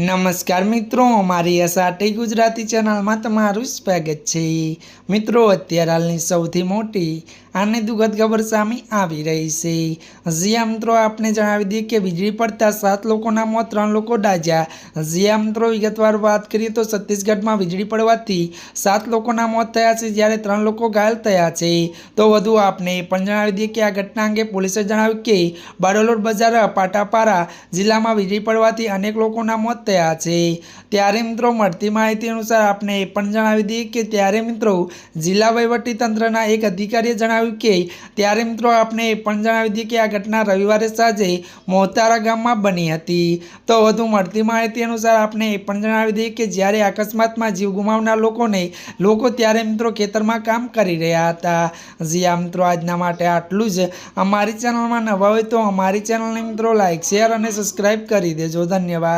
નમસ્કાર મિત્રો, અમારી એસઆરટી ગુજરાતી ચેનલમાં તમારું સ્વાગત છે. મિત્રો, અત્યારે હાલની સૌથી મોટી આને દુઃખદ ખબર સામે આવી રહી છે. જ્યાં મિત્રો, આપને જણાવી દઈએ કે વીજળી પડતા સાત લોકોના મોત, ત્રણ લોકો ડાજ્યા જ્યાં મિત્રો, વિગતવાર વાત કરીએ તો છત્તીસગઢમાં વીજળી પડવાથી સાત લોકોના મોત થયા છે, જ્યારે ત્રણ લોકો ઘાયલ થયા છે. તો વધુ આપને એ પણ જણાવી દઈએ કે આ ઘટના અંગે પોલીસે જણાવ્યું કે બાડોલોડ બજાર પાટાપારા જિલ્લામાં વીજળી પડવાથી અનેક લોકોના મોત થયા છે. ત્યારે મિત્રો મળતી માહિતી અનુસાર આપને એ પણ જણાવી દઈએ કે ત્યારે મિત્રો જિલ્લા તંત્રના એક અધિકારીએ જણાવ્યું કે ત્યારે મિત્રો આપને એ પણ જણાવી દઈએ કે આ ઘટના રવિવારે સાંજે મોહતારા ગામમાં બની હતી. તો વધુ મળતી માહિતી અનુસાર આપને એ પણ જણાવી દઈએ કે જ્યારે અકસ્માતમાં જીવ ગુમાવનાર લોકોને લોકો ત્યારે મિત્રો ખેતરમાં કામ કરી રહ્યા હતા. જી આ મિત્રો, આજના માટે આટલું જ. અમારી ચેનલમાં નવા હોય તો અમારી ચેનલને મિત્રો લાઈક, શેર અને સબસ્ક્રાઈબ કરી દેજો. ધન્યવાદ.